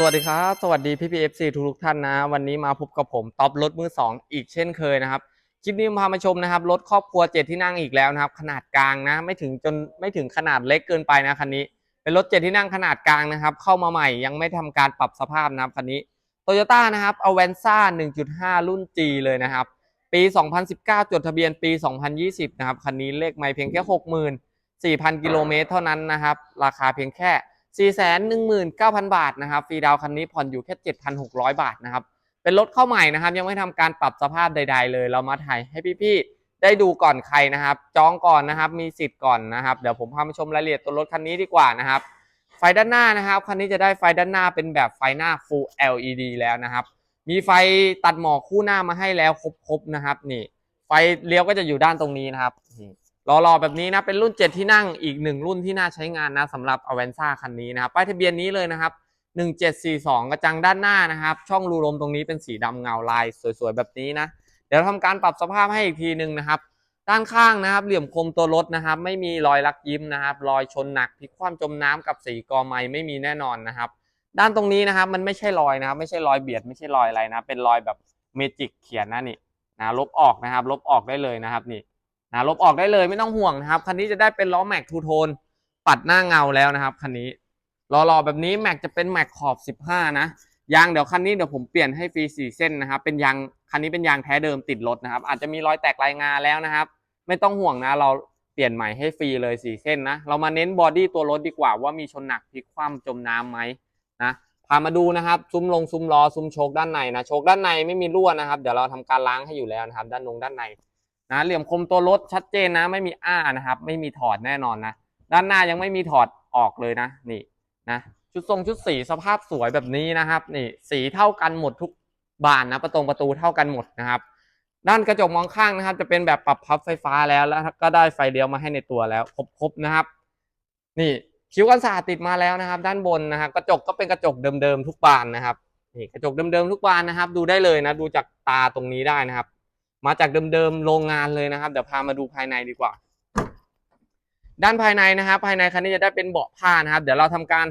สวัสดีครับ สวัสดีพี่พีเอฟซีทุกๆท่านนะ วันนี้มาพบกับผมท็อปรถมือสองอีกเช่นเคยนะครับ คลิปนี้พามาชมนะครับ รถครอบครัวเจ็ดที่นั่งอีกแล้วนะครับ ขนาดกลางนะ ไม่ถึงจนไม่ถึงขนาดเล็กเกินไปนะคันนี้ เป็นรถเจ็ดที่นั่งขนาดกลางนะครับ เข้ามาใหม่ยังไม่ทำการปรับสภาพนะครับคันนี้โตโยต้านะครับอเวนซ่า1.5 รุ่น G เลยนะครับ ปี 2019 จดทะเบียนปี 2020 นะครับ คันนี้เลขไม่เพียงแค่ 64,000กิโลเมตรเท่านั้นนะครับ ราคาเพียงแค่ 419,000 บาทนะครับฟรีดาวน์คันนี้ผ่อนอยู่แค่ 7,600 บาทนะครับเป็นรถเข้าใหม่นะครับ ยังไม่ทำการปรับสภาพใด ๆ เลย เรามาถ่ายให้พี่ๆได้ดูก่อนใครนะครับ จองก่อนนะครับมีสิทธิ์ก่อนนะครับ เดี๋ยวผมพามาชมรายละเอียดตัวรถคันนี้ดีกว่านะครับ ไฟด้านหน้านะครับคันนี้จะได้ไฟด้านหน้าเป็นแบบไฟหน้า Full LED แล้วนะครับ มีไฟตัดหมอกคู่หน้ามาให้แล้วครบๆนะครับนี่ไฟเลี้ยวก็จะอยู่ด้านตรงนี้นะครับ นี่รอๆแบบนี้นะเป็นรุ่น 7 ที่นั่งอีกหนึ่งรุ่นที่น่าใช้งานนะสำหรับ a v a n z a คันนี้นะครับป้ายทะเบียนนี้เลยนะครับ 1742 กระจังด้านหน้านะครับ ช่องรูลมตรงนี้เป็นสีดำเงาลายสวยๆแบบนี้นะ เดี๋ยวทำการปรับสภาพให้อีกทีหนึ่งนะครับด้านข้างนะครับ เหลี่ยมคมตัวรถนะครับ ไม่มีรอยลักยิ้มนะครับ รอยชนหนักพลิกคว่ำจมน้ำกับสีกอไม้ไม่มีแน่นอนนะครับ ด้านตรงนี้นะครับมันไม่ใช่รอยนะครับ ไม่ใช่รอยเบียดไม่ใช่รอยอะไรนะ เป็นรอยแบบเมจิกเขียนนะนี่นะลบออกนะครับ ลบออกได้เลยนะครับนี่ นะลบออกได้เลยไม่ต้องห่วงนะครับ คันนี้จะได้เป็นล้อแม็กทูโทนปัดหน้าเงาแล้วนะครับคันนี้รอๆแบบนี้แม็กจะเป็นแม็กขอบ 15 นะยางเดี๋ยวคันนี้เดี๋ยวผมเปลี่ยนให้ฟรี4เส้นนะครับเป็นยางคันนี้เป็นยางแท้เดิมติดรถนะครับ อาจจะมีรอยแตกลายงาแล้วนะครับ ไม่ต้องห่วงนะ เราเปลี่ยนใหม่ให้ฟรีเลย4เส้นนะเรามาเน้นบอดี้ตัวรถดีกว่าว่ามีชนหนักพลิกคว่ำจมน้ำไหมนะพามาดูนะครับซุ้มลงซุ้มล้อซุ้มโชคด้านในนะโชคด้านในไม่มีรั่วนะครับ เดี๋ยวเราทำการล้างให้อยู่แล้วนะครับ ด้านนงด้านใน นะเหลี่ยมคมตัวรถชัดเจนนะ ไม่มีอ้านะครับ ไม่มีถอดแน่นอนนะ ด้านหน้ายังไม่มีถอดออกเลยนะนี่นะชุดทรงชุดสีสภาพสวยแบบนี้นะครับ นี่สีเท่ากันหมดทุกบานนะประตงประตูเท่ากันหมดนะครับ ด้านกระจกมองข้างนะครับ จะเป็นแบบปรับพับไฟฟ้าแล้วแล้วก็ได้ไฟเลี้ยวมาให้ในตัวแล้วครบๆนะครับ นี่คิ้วกันสาดติดมาแล้วนะครับ ด้านบนนะครับกระจกก็เป็นกระจกเดิมๆทุกบานนะครับนี่กระจกเดิมๆทุกบานนะครับ ดูได้เลยนะ ดูจากตาตรงนี้ได้นะครับ มาจากเดิมๆโรงงานเลยนะครับเดี๋ยวพามาดูภายในดีกว่า ด้านภายในนะครับภายในคันนี้จะได้เป็นเบาะผ้านะครับ เดี๋ยวเราทำการ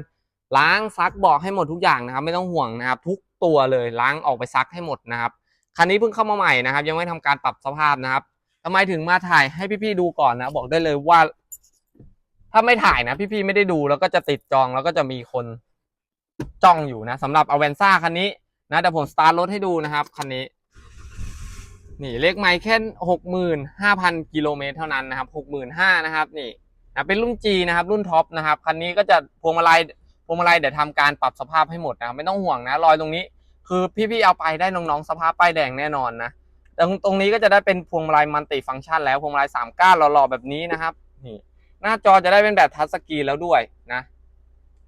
ล้างซักเบาะให้หมดทุกอย่างนะครับ ไม่ต้องห่วงนะครับ ทุกตัวเลยล้างออกไปซักให้หมดนะครับคันนี้เพิ่งเข้ามาใหม่นะครับ ยังไม่ทำการปรับสภาพนะครับทำไมถึงมาถ่ายให้พี่ๆดูก่อนนะ บอกได้เลยว่า ถ้าไม่ถ่ายนะ พี่ๆไม่ได้ดูแล้วก็จะติดจองแล้วก็จะมีคนจ้องอยู่นะสำหรับอเวนซ่าคันนี้นะเดี๋ยวผมสตาร์ทรถให้ดูนะครับคันนี้ นี่เลขไมล์แค่หกหมื่นห้าพันกิโลเมตรเท่านั้นนะครับหกหมื่นห้านะครับนี่นะเป็นรุ่น G นะครับรุ่นท็อปนะครับคันนี้ก็จะพวงมาลัยพวงมาลัยเดี๋ยวทำการปรับสภาพให้หมดนะครับไม่ต้องห่วงนะรอยตรงนี้ คือพี่ๆเอาไปได้น้องๆสภาพป้ายแดงแน่นอนนะตรงตรงนี้ก็จะได้เป็นพวงมาลัยมัลติฟังก์ชัน แล้วพวงมาลัยสามก้านหล่อๆแบบนี้นะครับนี่หน้าจอจะได้เป็นแบบทัชสกรีนแล้วด้วยนะ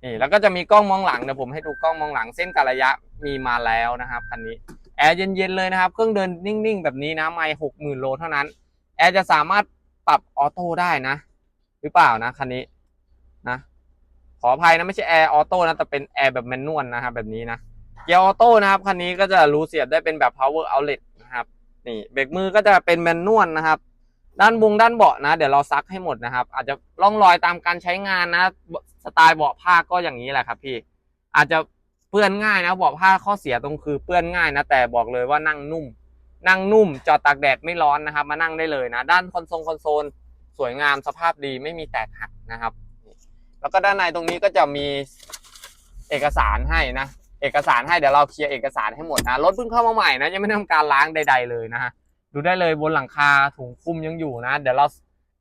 นี่แล้วก็จะมีกล้องมองหลังเดี๋ยวผมให้ดูกล้องมองหลังเส้นกระยะมีมาแล้วนะครับคันนี้ แอร์เย็นๆเลยนะครับเครื่องเดินนิ่งๆ แบบนี้นะไม่หกหมื่นโลเท่านั้น แอร์จะสามารถปรับออโต้ได้นะ หรือเปล่านะคันนี้นะขออภัยนะไม่ใช่แอร์ออโต้นะแต่เป็นแอร์แบบแมนนวลนะครับแบบนี้นะเกียร์ออโต้นะครับคันนี้ก็จะรู้เสียบได้เป็นแบบ power outlet นะครับนี่เบรกมือก็จะเป็นแมนนวลนะครับ ด้านบุงด้านเบาะนะ เดี๋ยวเราซักให้หมดนะครับ อาจจะร่องรอยตามการใช้งานนะ สไตล์เบาะผ้าก็อย่างนี้แหละครับพี่อาจจะ เปื้อนง่ายนะบาะผ้าข้อเสียตรงคือเปื้อนง่ายนะแต่บอกเลยว่านั่งนุ่ม นั่งนุ่มจอดตากแดดไม่ร้อนนะครับ มานั่งได้เลยนะ ด้านคอนโซลคอนโซลสวยงามสภาพดีไม่มีแตกหักนะครับ แล้วก็ด้านในตรงนี้ก็จะมีเอกสารให้นะ เอกสารให้เดี๋ยวเราเคลียร์เอกสารให้หมดนะรถเพิ่งเข้ามาใหม่นะยังไม่ได้ทำการล้างใด ๆเลยนะฮะดูได้เลยบนหลังคาถุงคุมยังอยู่นะ เดี๋ยวเรา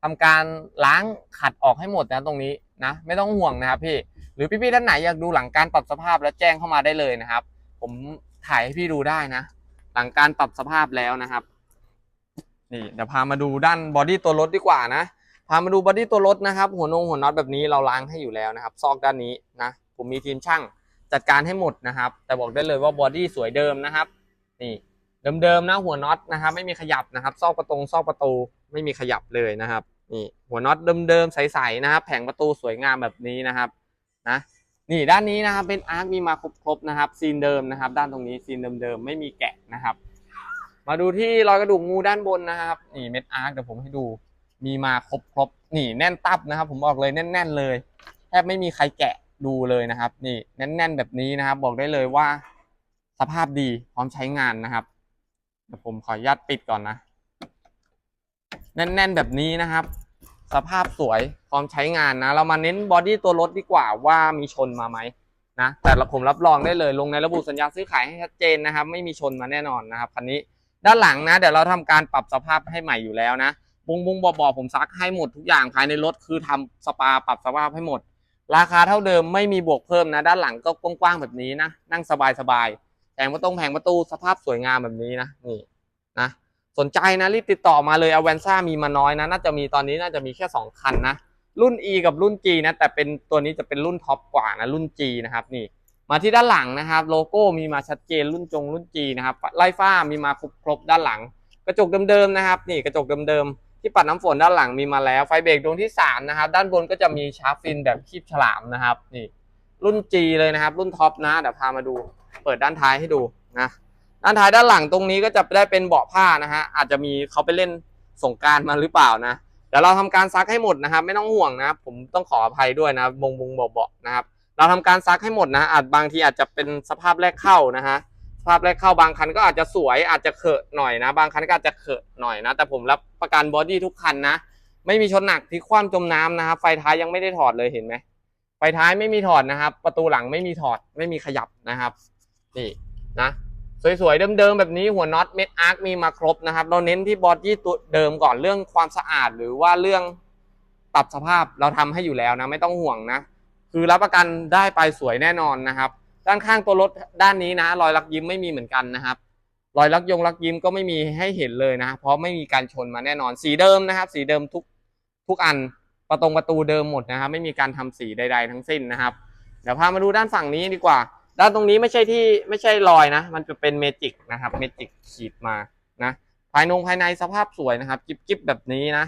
ทำการล้างขัดออกให้หมดนะตรงนี้นะ ไม่ต้องห่วงนะครับพี่ รือพี่ๆท่านไหนอยากดูหลังการปรับสภาพแล้วแจ้งเข้ามาได้เลยนะครับ ผมถ่ายให้พี่ดูได้นะ หลังการปรับสภาพแล้วนะครับ นี่เดี๋ยวพามาดูด้านบอดี้ตัวรถดีกว่านะพามาดูบอดี้ตัวรถนะครับ หัวนงหัวน็อตแบบนี้เราล้างให้อยู่แล้วนะครับ ซอกด้านนี้นะผมมีทีมช่างจัดการให้หมดนะครับ แต่บอกได้เลยว่าบอดี้สวยเดิมนะครับ นี่เดิมๆนะหัวน็อตนะครับ ไม่มีขยับนะครับ ซอกประตงซอกประตูไม่มีขยับเลยนะครับนี่หัวน็อตเดิมๆใสๆนะครับ แผงประตูสวยงามแบบนี้นะครับ นะนี่ด้านนี้นะครับเป็นอาร์คมีมาครบๆนะครับซีนเดิมนะครับ ด้านตรงนี้ซีนเดิมๆไม่มีแกะนะครับ มาดูที่รอยกระดูกงูด้านบนนะครับนี่เม็ดอาร์คเดี๋ยวผมให้ดูมีมาครบๆนี่แน่นตับนะครับ ผมบอกเลยแน่น ๆ เลยแทบไม่มีใครแกะดูเลยนะครับ นี่แน่น ๆ แบบนี้นะครับ บอกได้เลยว่าสภาพดีพร้อมใช้งานนะครับเดี๋ยวผมขออนุญาตปิดก่อนนะ แน่น ๆ แบบนี้นะครับ สภาพสวยพร้อมใช้งานนะ เรามาเน้นบอดี้ตัวรถดีกว่าว่ามีชนมาไหมนะแต่ผมรับรองได้เลยลงในระบุสัญญาซื้อขายให้ชัดเจนนะครับ ไม่มีชนมาแน่นอนนะครับคันนี้ด้านหลังนะ เดี๋ยวเราทำการปรับสภาพให้ใหม่อยู่แล้วนะบุงบุงบอบอผมซักให้หมดทุกอย่างภายในรถคือทำสปาปรับสภาพให้หมด ราคาเท่าเดิมไม่มีบวกเพิ่มนะ ด้านหลังก็กว้างๆแบบนี้นะ นั่งสบายๆแผงประตูแผงประตูสภาพสวยงามแบบนี้นะนี่ สนใจนะรีบติดต่อมาเลยอเวนซ่ามีมาน้อยนะ น่าจะมีตอนนี้น่าจะมีแค่ 2 คันนะ รุ่น E กับรุ่น G นะ แต่เป็นตัวนี้จะเป็นรุ่นท็อปกว่านะ รุ่น G นะครับนี่ มาที่ด้านหลังนะครับ โลโก้มีมาชัดเจนรุ่นจงรุ่น G นะครับไล่ฟ้ามีมาครบครบด้านหลัง กระจกเดิมๆนะครับ นี่กระจกเดิมๆที่ปัดน้ำฝนด้านหลังมีมาแล้วไฟเบรกดวงที่สามนะครับด้านบนก็จะมีชาร์ปฟินแบบคีบฉลามนะครับนี่รุ่น G เลยนะครับ รุ่นท็อปนะเดี๋ยวพามาดู เปิดด้านท้ายให้ดูนะ ด้านท้ายด้านหลังตรงนี้ก็จะได้เป็นเบาะผ้านะฮะอาจจะมีเขาไปเล่นสงการมาหรือเปล่านะเดี๋ยวเราทำการซักให้หมดนะครับ ไม่ต้องห่วงนะผมต้องขออภัยด้วยนะบงบงเบาๆนะครับ เราทำการซักให้หมดนะ อาจบางทีอาจจะเป็นสภาพแรกเข้านะฮะสภาพแรกเข้าบางคันก็อาจจะสวยอาจจะเขอะหน่อยนะ บางคันก็อาจจะเขอะหน่อยนะ แต่ผมรับประกันบอดี้ทุกคันนะ ไม่มีชนหนักพลิกคว่ำจมน้ำนะครับ ไฟท้ายยังไม่ได้ถอดเลยเห็นไหมไฟท้ายไม่มีถอดนะครับ ประตูหลังไม่มีถอดไม่มีขยับนะครับ นี่นะ สวยๆเดิมๆแบบนี้หัวน็อตเม็ดอาร์คมีมาครบนะครับ เราเน้นที่บอดี้ตัวเดิมก่อนเรื่องความสะอาดหรือว่าเรื่องปรับสภาพเราทำให้อยู่แล้วนะไม่ต้องห่วงนะ คือรับประกันได้ไปสวยแน่นอนนะครับ ด้านข้างตัวรถด้านนี้นะ รอยลักยิ้มไม่มีเหมือนกันนะครับ รอยลักยงลักยิ้มก็ไม่มีให้เห็นเลยนะ เพราะไม่มีการชนมาแน่นอน สีเดิมนะครับ สีเดิมทุกทุกอันประตงประตูเดิมหมดนะครับ ไม่มีการทำสีใด ๆ ทั้งสิ้นนะครับ เดี๋ยวพามาดูด้านฝั่งนี้ดีกว่า ด้านตรงนี้ไม่ใช่ที่ไม่ใช่รอยนะ มันจะเป็นเมจิกนะครับ เมจิกขีดมานะ ภายนงภายในสภาพสวยนะครับจิ๊บๆแบบนี้นะ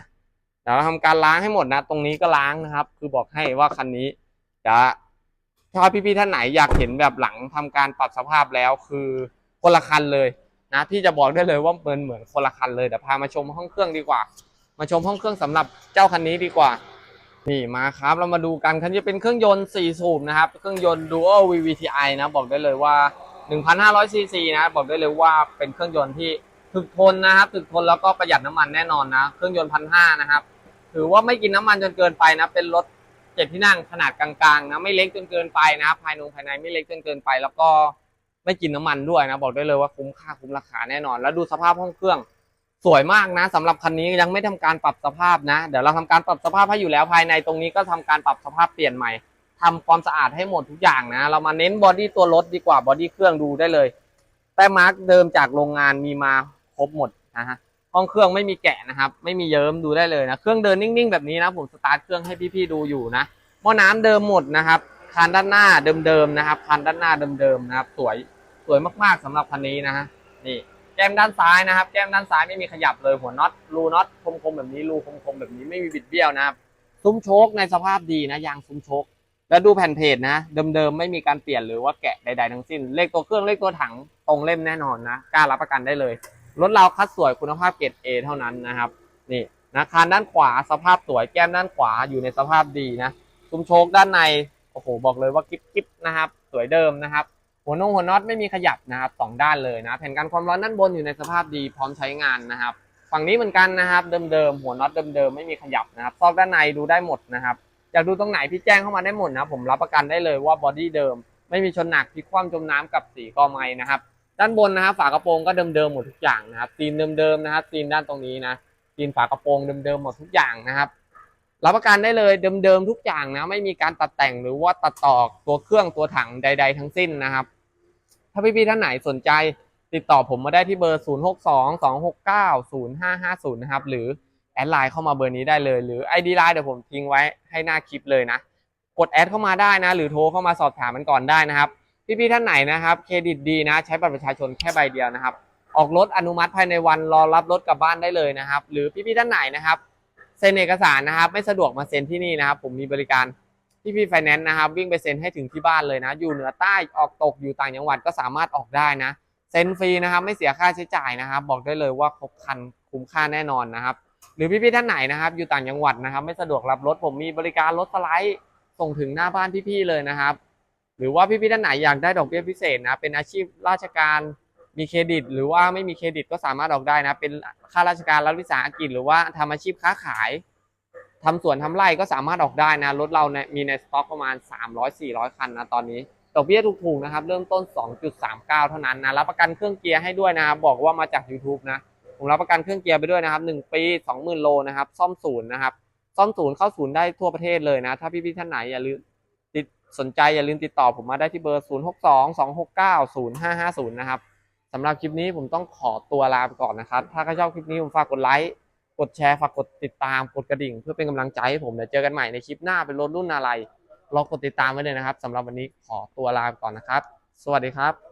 เดี๋ยวเราทำการล้างให้หมดนะ ตรงนี้ก็ล้างนะครับ คือบอกให้ว่าคันนี้จะถ้าพี่ๆท่านไหนอยากเห็นแบบหลังทำการปรับสภาพแล้วคือคนละคันเลยนะพี่จะบอกได้เลยว่าเหมือนเหมือนคนละคันเลยเดี๋ยวพามาชมห้องเครื่องดีกว่า มาชมห้องเครื่องสำหรับเจ้าคันนี้ดีกว่า นี่มาครับเรามาดูกันคันนี้เป็นเครื่องยนต์ 4 สูบนะครับ เครื่องยนต์ Dual VVTi นะบอกได้เลยว่า 1,500 ซีซีนะบอกได้เลยว่าเป็นเครื่องยนต์ที่ถึกทนนะครับถึกทนแล้วก็ประหยัดน้ำมันแน่นอนนะ เครื่องยนต์พันห้านะครับ ถือว่าไม่กินน้ำมันจนเกินไปนะ เป็นรถเจ็ดที่นั่งขนาดกลางๆนะไม่เล็กจนเกินไปนะภายในภายในไม่เล็กจนเกินไป แล้วก็ไม่กินน้ำมันด้วยนะ บอกได้เลยว่าคุ้มค่าคุ้มราคาแน่นอน แล้วดูสภาพห้องเครื่อง สวยมากนะสำหรับคันนี้ยังไม่ทำการปรับสภาพนะ เดี๋ยวเราทำการปรับสภาพให้อยู่แล้วภายในตรงนี้ก็ทำการปรับสภาพเปลี่ยนใหม่ทำความสะอาดให้หมดทุกอย่างนะ เรามาเน้นบอดี้ตัวรถดีกว่าบอดี้เครื่องดูได้เลย แต่มาร์กเดิมจากโรงงานมีมาครบหมดนะฮะห้องเครื่องไม่มีแกะนะครับ ไม่มีเยิ้มดูได้เลยนะ เครื่องเดินนิ่งๆแบบนี้นะ ผมสตาร์ทเครื่องให้พี่ๆดูอยู่นะหม้อน้ำเดิมหมดนะครับคันด้านหน้าเดิมๆนะครับคันด้านหน้าเดิมๆนะครับ สวยสวยมากๆสำหรับคันนี้นะฮะนี่ ก้มด้านซ้ายนะครับ แก้มด้านซ้ายไม่มีขยับเลยหัวน็อตรูน็อตคมๆแบบนี้รูคมๆแบบนี้ไม่มีบิดเบี้ยวนะครับซุ้มโชคในสภาพดีนะยางซุ้มโชคแล้วดูแผ่นเพจนะ เดิมๆไม่มีการเปลี่ยนหรือว่าแกะใดๆทั้งสิ้น เลขตัวเครื่องเลขตัวถังตรงเล่มแน่นอนนะกล้ารับประกันได้เลยรถเราคัดสวยคุณภาพเกรด A เท่านั้นนะครับนี่นะคานด้านขวาสภาพสวยแก้มด้านขวาอยู่ในสภาพดีนะซุ้มโชคด้านในโอ้โหบอกเลยว่ากิ๊บๆนะครับ สวยเดิมนะครับ หัวนงหัวน็อตไม่มีขยับนะครับสองด้านเลยนะแผ่นกันความร้อนด้านบนอยู่ในสภาพดีพร้อมใช้งานนะครับ ฝั่งนี้เหมือนกันนะครับเดิมๆหัวน็อตเดิมๆไม่มีขยับนะครับซอกด้านในดูได้หมดนะครับอยากดูตรงไหนพี่แจ้งเข้ามาได้หมดนะผมรับประกันได้เลยว่าบอดี้เดิม ไม่มีชนหนักพลิกคว่ำจมน้ำกับสีกอไม้นะครับด้านบนนะครับฝากระโปรงก็เดิมๆหมดทุกอย่างนะครับซีนเดิมๆนะครับซีนด้านตรงนี้นะซีนฝากระโปรงเดิมๆหมดทุกอย่างนะครับ รับประกันได้เลยเดิมๆทุกอย่างนะไม่มีการตัดแต่งหรือว่าตัดต่อตัวเครื่องตัวถังใด ๆ ทั้งสิ้นนะครับ ถ้าพี่ๆท่านไหนสนใจติดต่อผมมาได้ที่เบอร์ 0 6 2 2 6 9 0 5 5 0 นะครับ หรือแอดไลน์เข้ามาเบอร์นี้ได้เลย หรือ ID ไลน์เดี๋ยวผมทิ้งไว้ให้หน้าคลิปเลยนะ กดแอดเข้ามาได้นะ หรือโทรเข้ามาสอบถามมันก่อนได้นะครับ พี่ๆท่านไหนนะครับ เครดิตดีนะ ใช้บัตรประชาชนแค่ใบเดียวนะครับ ออกรถอนุมัติภายในวันรอรับรถกลับบ้านได้เลยนะครับ หรือพี่ๆท่านไหนนะครับ เซ็นเอกสารนะครับ ไม่สะดวกมาเซ็นที่นี่นะครับ ผมมีบริการพี่พี่ไฟแนนซ์นะครับ วิ่งไปเซ็นให้ถึงที่บ้านเลยนะ อยู่เหนือใต้ออกตกอยู่ต่างจังหวัดก็สามารถออกได้นะเซ็นฟรีนะครับไม่เสียค่าใช้จ่ายนะครับ บอกได้เลยว่าครบคันคุ้มค่าแน่นอนนะครับ หรือพี่พี่ๆท่านไหนนะครับ อยู่ต่างจังหวัดนะครับ ไม่สะดวกรับรถผมมีบริการรถสไลด์ส่งถึงหน้าบ้านพี่ๆเลยนะครับ หรือว่าพี่ๆท่านไหนอยากได้ดอกเบี้ยพิเศษนะเป็นอาชีพราชการ มีเครดิต หรือว่าไม่มีเครดิตก็สามารถออกได้นะ เป็นข้าราชการรัฐวิสาหกิจหรือว่าทำอาชีพค้าขายทำสวนทำไร่ก็สามารถออกได้นะ รถเราเนี่ยมีในสต็อกประมาณ 300-400 คันนะตอนนี้ดอกเบี้ยถูกๆนะครับ เริ่มต้น 2.39 เท่านั้นนะรับประกันเครื่องเกียร์ให้ด้วยนะครับบอกว่ามาจาก YouTube นะผมรับประกันเครื่องเกียร์ไปด้วยนะครับ1ปี 20,000 โลนะครับซ่อมศูนย์นะครับซ่อมศูนย์เข้าศูนย์ได้ทั่วประเทศเลยนะ ถ้าพี่ๆท่านไหนอย่าลืมติดสนใจอย่าลืมติดต่อผมมาได้ที่เบอร์ 0622690550 นะครับ สำหรับคลิปนี้ผมต้องขอตัวลาไปก่อนนะครับ ถ้าใครชอบคลิปนี้ผมฝากกดไลค์ กดแชร์ ฝากกดติดตาม กดกระดิ่ง เพื่อเป็นกำลังใจให้ผมเดี๋ยวเจอกันใหม่ในคลิปหน้าเป็นรถรุ่นอะไร รอกดติดตามไว้เลยนะครับสำหรับวันนี้ขอตัวลาไปก่อนนะครับ สวัสดีครับ